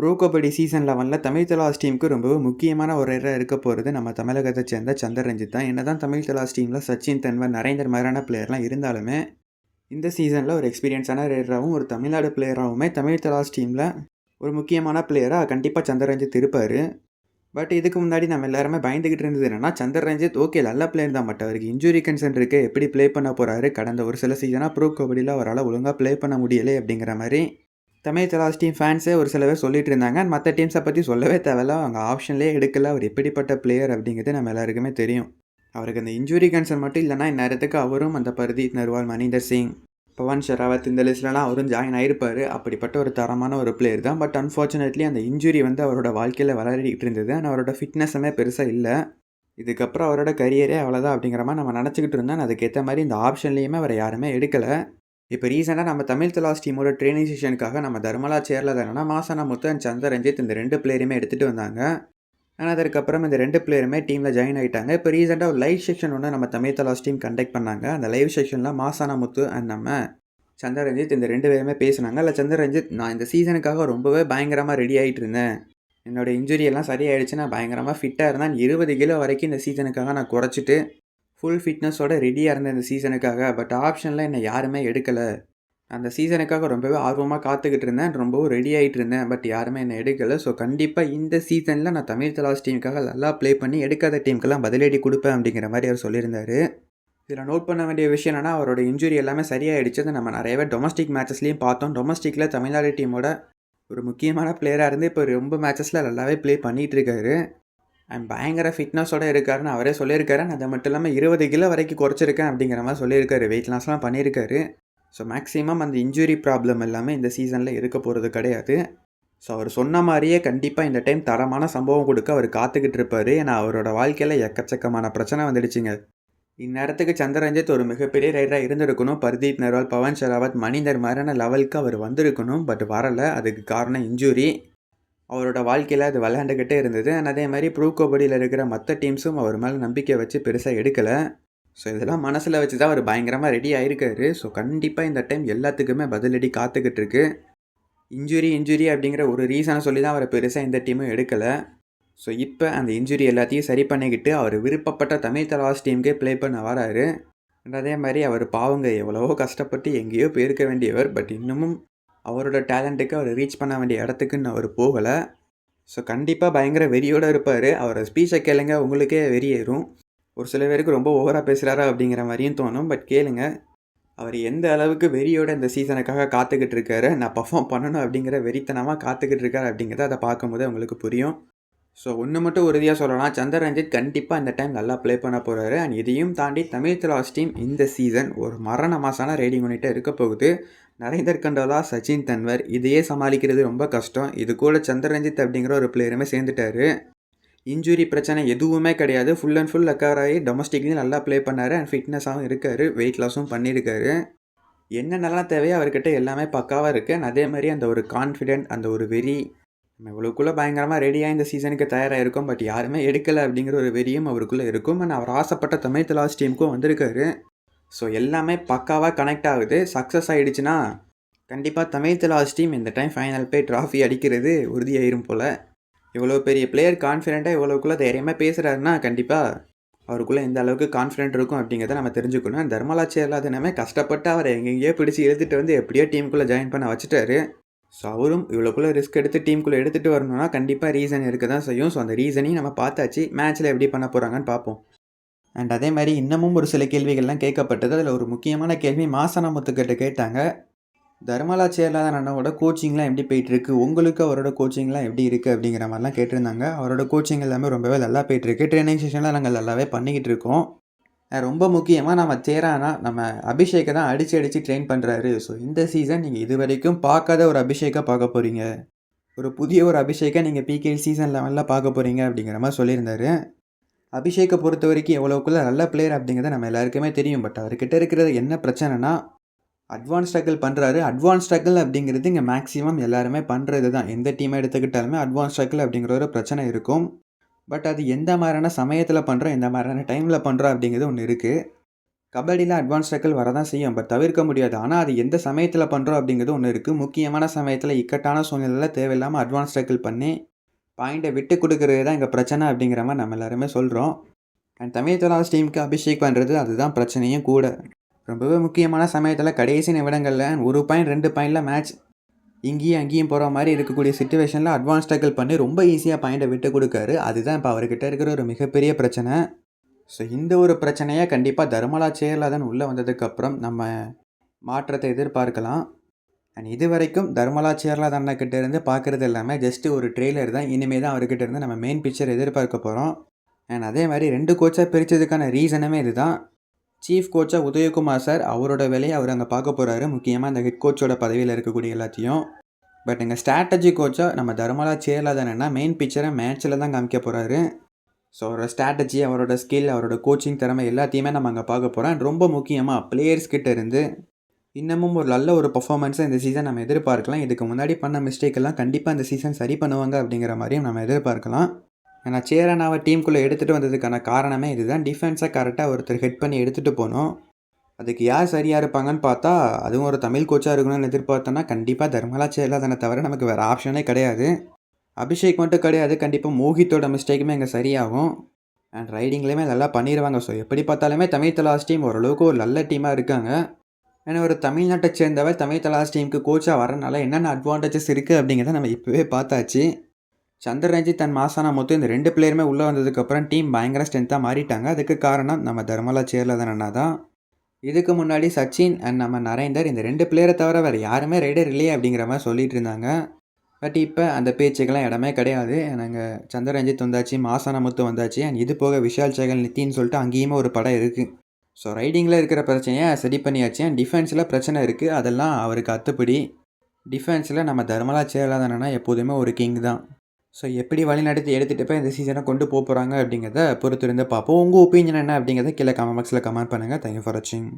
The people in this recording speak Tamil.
ப்ரோ கபடி சீசன் லெவனில் தமிழ் தலாஸ் டீமுக்கு ரொம்பவே முக்கியமான ஒரு இடம் இருக்க போகிறது நம்ம தமிழகத்தை சேர்ந்த சந்தர் ரஞ்சித் தான். என்ன தான் தமிழ் தலாஸ் டீமில் சச்சின் தன்வர் நரேந்தர் மாதிரியான பிளேயர்லாம் இருந்தாலுமே இந்த சீசனில் ஒரு எக்ஸ்பீரியன்ஸான ரேடராகவும் ஒரு தமிழ்நாடு பிளேயராகவுமே தமிழ் தலாஸ் டீமில் ஒரு முக்கியமான பிளேயராக கண்டிப்பாக சந்தர் ரஞ்சித் இருப்பார். பட் இதுக்கு முன்னாடி நம்ம எல்லாருமே பயந்துக்கிட்டு இருந்தது என்னென்னா சந்தர் ரஞ்சித் ஓகே நல்ல பிளேயர் தான். பட் அவருக்கு இன்ஜுரி கன்சர்ன் இருக்கு. எப்படி ப்ளே பண்ண போகிறாரு கடந்த ஒரு சில சீசனாக ப்ரோ கபடியில் அவரால் ஒழுங்காக ப்ளே பண்ண முடியலை அப்படிங்கிற மாதிரி தமிழ் தலாஸ் டீம் ஃபேன்ஸே ஒரு சில பேர் சொல்லிட்டு இருந்தாங்க. மற்ற டீம்ஸை பற்றி சொல்லவே தேவையில்ல. அவங்க ஆப்ஷன்லேயே எடுக்கல. அவர் எப்படிப்பட்ட பிளேயர் அப்படிங்கிறது நம்ம எல்லாருக்குமே தெரியும். அவருக்கு அந்த இன்ஜுரி கன்சர்ன் மட்டும் இல்லைனா இந்நேரத்துக்கு அவரும் அந்த பர்தீப் நர்வால் மணிந்தர் சிங் பவன் ஷெராவத் இந்த லிஸ்ட்லலாம் அவரும் ஜாயின் ஆகிருப்பார் அப்படிப்பட்ட ஒரு தரமான ஒரு பிளேயர் தான். பட் அன்ஃபார்ச்சுனேட்லி அந்த இன்ஜுரி வந்து அவரோட வாழ்க்கையில் விளையாடிட்டு இருந்தது. ஆனால் அவரோட ஃபிட்னஸுமே பெருசாக இல்லை. இதுக்கப்புறம் அவரோட கரியரே அவ்வளோதான் அப்படிங்கிற மாதிரி நம்ம நினச்சிக்கிட்டு இருந்தோம். அதுக்கேற்ற மாதிரி இந்த ஆப்ஷன்லேயுமே அவரை யாருமே எடுக்கலை. இப்போ ரீசெண்டாக நம்ம தமிழ் தலாஸ் டீமோட ட்ரைனிங் செஷனுக்காக நம்ம தர்மலா சேரில் தானே மாசனா முத்து அண்ட் சந்திர ரஞ்சித் இந்த ரெண்டு பிளேயருமே எடுத்துகிட்டு வந்தாங்க. ஆனால் அதற்கப்புறம் இந்த ரெண்டு பிளேயருமே டீமில் ஜாயின் ஆகிட்டாங்க இப்போ ரீசெண்டாக ஒரு லைவ் செக்ஷன் ஒன்று நம்ம தமிழ் தலாஸ் டீம் கண்டக்ட் பண்ணாங்க. அந்த லைவ் செக்ஷனில் மாசானா முத்து அண்ட் நம்ம சந்திர ரஞ்சித் இந்த ரெண்டு பேருமே பேசினாங்க. இல்லை சந்திர ரஞ்சித் நான் இந்த சீசனுக்காக ரொம்பவே பயங்கரமாக ரெடி ஆகிட்டு இருந்தேன். என்னோட இன்ஜுரியெல்லாம் சரியாயிடுச்சு. நான் பயங்கரமாக ஃபிட்டாக இருந்தேன் இருபது கிலோ வரைக்கும் இந்த சீசனுக்காக நான் குறைச்சிட்டு ஃபுல் ஃபிட்னஸோட ரெடியாக இருந்தேன் இந்த சீசனுக்காக பட் ஆப்ஷனில் என்னை யாருமே எடுக்கலை. அந்த சீசனுக்காக ரொம்பவே ஆர்வமாக காத்துக்கிட்டு இருந்தேன் ரொம்பவும் ரெடி ஆகிட்டு இருந்தேன் பட் யாருமே என்னை எடுக்கலை. ஸோ கண்டிப்பாக இந்த சீசனில் நான் தமிழ் தலாஸ் டீமுக்காக நல்லா ப்ளே பண்ணி எடுக்காத டீமுக்கெல்லாம் பதிலடி கொடுப்பேன் அப்படிங்கிற மாதிரி அவர் சொல்லியிருந்தார். இதில் நோட் பண்ண வேண்டிய விஷயம் என்னென்னா அவரோட இன்ஜுரி எல்லாமே சரியாயிடுச்சு அதை நம்ம நிறையவே டொமஸ்டிக் மேட்சஸ்லேயும் பார்த்தோம். டொமஸ்டிக்கில் தமிழ்நாடு டீமோட ஒரு முக்கியமான பிளேயராக இருந்து இப்போ ரொம்ப மேட்சஸில் நல்லாவே ப்ளே பண்ணிகிட்டு இருக்காரு. அண்ட் பயங்கர ஃபிட்னஸோட இருக்காருன்னு அவரே சொல்லியிருக்காரு. அது மட்டும் இல்லாமல் இருபது கிலோ வரைக்கும் குறைச்சிருக்கேன் அப்படிங்கிற மாதிரி சொல்லியிருக்காரு. வெயிட் லாஸ்லாம் பண்ணியிருக்காரு. ஸோ மேக்ஸிமம் அந்த இன்ஜுரி ப்ராப்ளம் எல்லாமே இந்த சீசனில் இருக்க போகிறது கிடையாது. ஸோ அவர் சொன்ன மாதிரியே கண்டிப்பாக இந்த டைம் தரமான சம்பவம் கொடுக்க அவர் காத்துக்கிட்டு இருப்பார். ஏன்னா அவரோட வாழ்க்கையில் எக்கச்சக்கமான பிரச்சனை வந்துடுச்சுங்க. இந்நேரத்துக்கு சந்திரஞ்சித் ஒரு மிகப்பெரிய ரைடராக இருந்திருக்கணும். பர்தீப் நர்வால் பவன் ஷெராவத் மணிந்தர் மாதிரியான லெவலுக்கு அவர் வந்திருக்கணும். பட் வரலை. அதுக்கு காரணம் இன்ஜுரி அவரோட வாழ்க்கையில் அது விளையாண்டுக்கிட்டே இருந்தது. அண்ட் அதே மாதிரி ப்ரூ கபடியில் இருக்கிற மற்ற டீம்ஸும் அவர் மேலே நம்பிக்கை வச்சு பெருசாக எடுக்கலை. ஸோ இதெல்லாம் மனசில் வச்சு தான் அவர் பயங்கரமாக ரெடி ஆகிருக்காரு ஸோ கண்டிப்பாக இந்த டைம் எல்லாத்துக்குமே பதிலடி காத்துக்கிட்டு இருக்கு இன்ஜுரி இன்ஜுரி அப்படிங்கிற ஒரு ரீசனை சொல்லி தான் அவரை பெருசாக இந்த டீமும் எடுக்கலை. ஸோ இப்போ அந்த இன்ஜுரி எல்லாத்தையும் சரி பண்ணிக்கிட்டு அவர் விருப்பப்பட்ட தமிழ் தலாஸ் டீமுக்கே ப்ளே பண்ண வராரு. அதே மாதிரி அவர் பாவங்க எவ்வளவோ கஷ்டப்பட்டு எங்கேயோ போயிருக்க வேண்டியவர். பட் இன்னமும் அவரோட டேலண்ட்டுக்கு அவர் ரீச் பண்ண வேண்டிய இடத்துக்குன்னு அவர் போகலை. ஸோ கண்டிப்பாக பயங்கர வெறியோடு இருப்பார். அவரை ஸ்பீச்சை கேளுங்க உங்களுக்கே வெறியேறும். ஒரு சில பேருக்கு ரொம்ப ஓவராக பேசுகிறாரா அப்படிங்கிற மாதிரியும் தோணும். பட் கேளுங்க அவர் எந்த அளவுக்கு வெறியோட இந்த சீசனுக்காக காத்துக்கிட்டு இருக்காரு நான் பர்ஃபார்ம் பண்ணணும் அப்படிங்கிற வெறித்தனமாக காத்துக்கிட்டு இருக்காரு அப்படிங்கிறத அதை பார்க்கும்போது உங்களுக்கு புரியும். ஸோ ஒன்று மட்டும் உறுதியாக சொல்லலாம் சந்தர் ரஞ்சித் கண்டிப்பாக இந்த டைம் நல்லா ப்ளே பண்ண போகிறாரு அண்ட் இதையும் தாண்டி தமிழ் தலாஸ் டீம் இந்த சீசன் ஒரு மரண மாசான ரைடிங் யூனிட்டை இருக்க போகுது. நரேந்தர் கண்டோலா சச்சின் தன்வர் இதையே சமாளிக்கிறது ரொம்ப கஷ்டம். இது கூட சந்தர் ரஞ்சித் அப்படிங்கிற ஒரு பிளேயருமே சேர்ந்துட்டாரு. இன்ஜுரி பிரச்சனை எதுவுமே கிடையாது. ஃபுல் அண்ட் ஃபுல் ரெக்கவர் ஆகி டொமஸ்டிக்லேயும் நல்லா ப்ளே பண்ணார். அண்ட் ஃபிட்னஸாகவும் இருக்கார். வெயிட் லாஸும் பண்ணியிருக்காரு என்னென்னலாம் தேவையோ அவர்கிட்ட எல்லாமே பக்காவாக இருக்குது அதே மாதிரி அந்த ஒரு கான்ஃபிடென்ட் அந்த ஒரு வெறி நம்ம இவ்வளோக்குள்ளே பயங்கரமாக ரெடியாக இந்த சீசனுக்கு தயாராக இருக்கும் பட் யாருமே எடுக்கலை அப்படிங்கிற ஒரு வெறியும் அவருக்குள்ளே இருக்கும். அண்ட் அவர் ஆசைப்பட்ட தமிழ் தலாஸ் டீமுக்கும் வந்திருக்காரு. ஸோ எல்லாமே பக்காவாக கனெக்ட் ஆகுது. சக்ஸஸ் ஆகிடுச்சுன்னா கண்டிப்பாக தமிழ் தலாஸ் டீம் இந்த டைம் ஃபைனல் போய் ட்ராஃபி அடிக்கிறது உறுதியாயிரும் போல். இவ்வளோ பெரிய பிளேயர் கான்ஃபிடென்ட்டாக இவ்வளோக்குள்ளே தைரியமாக பேசுகிறாருன்னா கண்டிப்பாக அவருக்குள்ளே எந்த அளவுக்கு கான்ஃபிடென்ட் இருக்கும் அப்படிங்கிறத நம்ம தெரிஞ்சுக்கணும். தர்மலாச்சி எல்லாத்தினமே கஷ்டப்பட்டு அவரை எங்கெங்கேயோ பிடிச்சி எழுதிட்டு வந்து எப்படியோ டீமுக்குள்ளே ஜாயின் பண்ண வச்சுட்டாரு. ஸோ அவரும் இவ்வளோக்குள்ளே ரிஸ்க் எடுத்து டீமுக்குள்ளே எடுத்துகிட்டு வரணும்னா கண்டிப்பாக ரீசன் இருக்க தான் செய்யும். ஸோ அந்த ரீசனையும் நம்ம பார்த்தாச்சு. மேட்ச்சில் எப்படி பண்ண போகிறாங்கன்னு பார்ப்போம். அண்ட் அதே மாதிரி இன்னமும் ஒரு சில கேள்விகள்லாம் கேட்கப்பட்டது. அதில் ஒரு முக்கியமான கேள்வி மாசனமுத்துக்கிட்ட கேட்டாங்க. தர்மலா சேலாதன் அண்ணனோட கோச்சிங்லாம் எப்படி போயிட்டுருக்கு? உங்களுக்கு அவரோட கோச்சிங்லாம் எப்படி இருக்குது அப்படிங்கிற மாதிரிலாம் கேட்டிருந்தாங்க. அவரோட கோச்சிங் எல்லாமே ரொம்பவே நல்லா போயிட்டுருக்கு. ட்ரைனிங் செஷன்லாம் நாங்கள் நல்லாவே பண்ணிக்கிட்டு இருக்கோம் ரொம்ப முக்கியமாக நம்ம சேரானா நம்ம அபிஷேக்கை தான் அடித்து அடித்து ட்ரெயின் பண்ணுறாரு ஸோ இந்த சீசன் நீங்கள் இது வரைக்கும் பார்க்காத ஒரு அபிஷேக்கை பார்க்க போகிறீங்க ஒரு புதிய ஒரு அபிஷேக்கை நீங்கள் பிகே சீசன் லெவலில் பார்க்க போகிறீங்க அப்படிங்கிற மாதிரி சொல்லியிருந்தாரு. அபிஷேக்கை பொறுத்த வரைக்கும் எவ்வளோக்குள்ள நல்ல பிளேயர் அப்படிங்கிறது நம்ம எல்லாருக்குமே தெரியும். பட் அவர்கிட்ட இருக்கிறது என்ன பிரச்சனைனா அட்வான்ஸ் டக்கிள் பண்ணுறாரு அட்வான்ஸ் டக்கிள் அப்படிங்கிறது இங்கே மேக்ஸிமம் எல்லாருமே பண்ணுறது தான் எந்த டீமை எடுத்துக்கிட்டாலுமே அட்வான்ஸ் டக்கிள் அப்படிங்கிற ஒரு பிரச்சனை இருக்கும். பட் அது எந்த மாதிரியான சமயத்தில் பண்ணுறோம் எந்த மாதிரியான டைமில் பண்ணுறோம் அப்படிங்கிறது ஒன்று இருக்குது கபடியில் அட்வான்ஸ் டக்கல் வரதான் செய்யும் பட் தவிர்க்க முடியாது. ஆனால் அது எந்த சமயத்தில் பண்ணுறோம் அப்படிங்கிறது ஒன்று இருக்குது முக்கியமான சமயத்தில் இக்கட்டான சூழ்நிலையில் தேவையில்லாமல் அட்வான்ஸ் டக்கல் பண்ணி பாயிண்ட்டை விட்டு கொடுக்கறது தான் இங்கே பிரச்சனை அப்படிங்கிற மாதிரி நம்ம எல்லாருமே சொல்கிறோம் அண்ட் தமிழ் தலாஸ் டீமுக்கு அபிஷேக் பண்ணுறது அதுதான் பிரச்சனையும் கூட. ரொம்பவே முக்கியமான சமயத்தில் கடைசி நிமிடங்களில் ஒரு பாயிண்ட் ரெண்டு பாயிண்டில் மேட்ச் இங்கேயும் அங்கேயும் போகிற மாதிரி இருக்கக்கூடிய சுச்சுவேஷனில் அட்வான்ஸ் டேக்கிள் பண்ணி ரொம்ப ஈஸியாக பாயிண்டை விட்டு கொடுக்காரு. அதுதான் இப்போ அவர்கிட்ட இருக்கிற ஒரு மிகப்பெரிய பிரச்சனை. ஸோ இந்த ஒரு பிரச்சனையை கண்டிப்பாக தர்மலா சேர்லாதன் உள்ளே வந்ததுக்கப்புறம் நம்ம மாற்றத்தை எதிர்பார்க்கலாம். அண்ட் இது வரைக்கும் தர்மலா சேர்லாதன் கிட்ட இருந்து பார்க்குறது எல்லாமே ஜஸ்ட்டு ஒரு ட்ரெய்லர் தான். இனிமேல் தான் அவர்கிட்ட இருந்து நம்ம மெயின் பிக்சர் எதிர்பார்க்க போகிறோம் அண்ட் அதே மாதிரி ரெண்டு கோச்சாக பிரித்ததுக்கான ரீசனுமே இதுதான். சீஃப் கோச்சாக உதயகுமார் சார் அவரோட வேலையை அவர் அங்கே பார்க்க போகிறாரு முக்கியமாக அந்த ஹெட் கோச்சோட பதவியில் இருக்கக்கூடிய எல்லாத்தையும். பட் எங்கள் ஸ்ட்ராட்டஜி கோச்சாக நம்ம தர்மலா சேர்லாதனா மெயின் பிக்சரை மேட்ச்சில் தான் காமிக்க போகிறாரு ஸோ அவரோட ஸ்ட்ராட்டஜி அவரோட ஸ்கில் அவரோட கோச்சிங் திறமை எல்லாத்தையுமே நம்ம அங்கே பார்க்க போகிறோம் ரொம்ப முக்கியமாக பிளேயர்ஸ் கிட்ட இருந்து இன்னமும் ஒரு நல்ல ஒரு பர்ஃபார்மன்ஸை இந்த சீசன் நம்ம எதிர்பார்க்கலாம். இதுக்கு முன்னாடி பண்ண மிஸ்டேக் எல்லாம் கண்டிப்பாக இந்த சீசன் சரி பண்ணுவாங்க அப்படிங்கிற மாதிரியும் நம்ம எதிர்பார்க்கலாம். ஏன்னா சேரனாவை டீமுக்குள்ளே எடுத்துகிட்டு வந்ததுக்கான காரணமே இதுதான். டிஃபென்ஸை கரெக்டாக ஒருத்தர் ஹெட் பண்ணி எடுத்துகிட்டு போனோம். அதுக்கு யார் சரியாக இருப்பாங்கன்னு பார்த்தா அதுவும் ஒரு தமிழ் கோச்சாக இருக்கணும்னு எதிர்பார்த்தோன்னா கண்டிப்பாக தர்மலா சேரலாதனை தவிர நமக்கு வேறு ஆப்ஷனே கிடையாது. அபிஷேக் மட்டும் கிடையாது கண்டிப்பாக மோஹித்தோட மிஸ்டேக்குமே இங்கே சரியாகும். அண்ட் ரைடிங்லேயுமே நல்லா பண்ணிடுவாங்க ஸோ எப்படி பார்த்தாலுமே தமிழ் தலாஸ் டீம் ஓரளவுக்கு ஒரு நல்ல டீமாக இருக்காங்க. ஏன்னா ஒரு தமிழ்நாட்டை சேர்ந்தவர் தமிழ் தலாஸ் டீமுக்கு கோச்சாக வரனால என்னென்ன அட்வான்டேஜஸ் இருக்குது அப்படிங்கிறத நம்ம இப்போவே பார்த்தாச்சு. சந்தர் ரஞ்சித் தன் மாசானா மொத்தம் இந்த ரெண்டு பிளேயருமே உள்ளே வந்ததுக்கப்புறம் டீம் பயங்கர ஸ்ட்ரென்த்தாக மாறிட்டாங்க. அதுக்கு காரணம் நம்ம தர்மலா சேர்லதன் தான். இதுக்கு முன்னாடி சச்சின் அண்ட் நம்ம நரேந்தர் இந்த ரெண்டு பிளேயரை தவிர வேறு யாருமே ரைடர் இல்லையே அப்படிங்கிற மாதிரி சொல்லிட்டு இருந்தாங்க. பட் இப்போ அந்த பேச்சுக்கெல்லாம் இடமே கிடையாது. நாங்கள் சந்திரரஞ்சித் வந்தாச்சு மாசான முத்து வந்தாச்சு அண்ட் இது போக விஷால் சேகல் நித்தின்னு சொல்லிட்டு அங்கேயுமே ஒரு படம் இருக்குது ஸோ ரைடிங்கில் இருக்கிற பிரச்சனையை சரி பண்ணியாச்சு. அண்ட் டிஃபென்ஸில் பிரச்சனை இருக்குது அதெல்லாம் அவருக்கு அத்துப்படி. டிஃபென்ஸில் நம்ம தர்மலா சேரலாதனா எப்போதுமே ஒரு கிங் தான். ஸோ எப்படி வழிநடத்தி எடுத்துகிட்டு போய் இந்த சீசனை கொண்டு போக போகிறாங்க அப்படிங்கிறத பொறுத்திருந்து பார்ப்போம். உங்கள் ஒப்பீனியன் என்ன அப்படிங்கிறத கீழே கமெண்ட் பாக்ஸில் கமெண்ட் பண்ணுங்கள் தேங்க்யூ ஃபார் வாட்சிங்